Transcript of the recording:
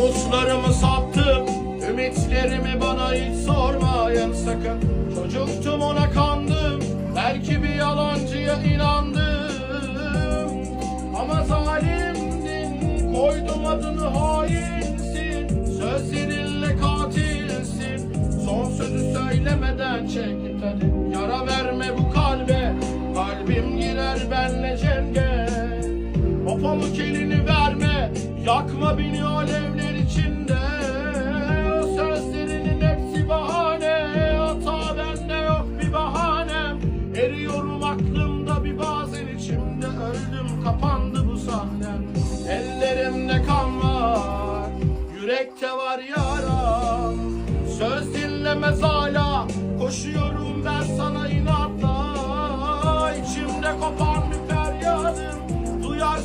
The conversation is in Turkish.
Umutlarımı sattım Ümitlerimi bana hiç sormayın sakın. Çocuktum ona kandım Belki bir yalancıya inandım. Ama zalimdin Koydum adını hainsin Sözlerinle katilsin. Son sözü söylemeden çek git hadi Yara verme bu kalbe. Kalbim girer benle cenge. O pamuk Yakma beni alevler içinde. O Sözlerinin hepsi bahane. Hata bende yok bir bahane Eriyorum aklımda bir bazen içimde. Öldüm kapandı bu sahnem. Ellerimde kan var Yürekte var yaram. Söz dinlemez hala Koşuyorum ben sana inatla. İçimde kopan bir feryadım. Duyar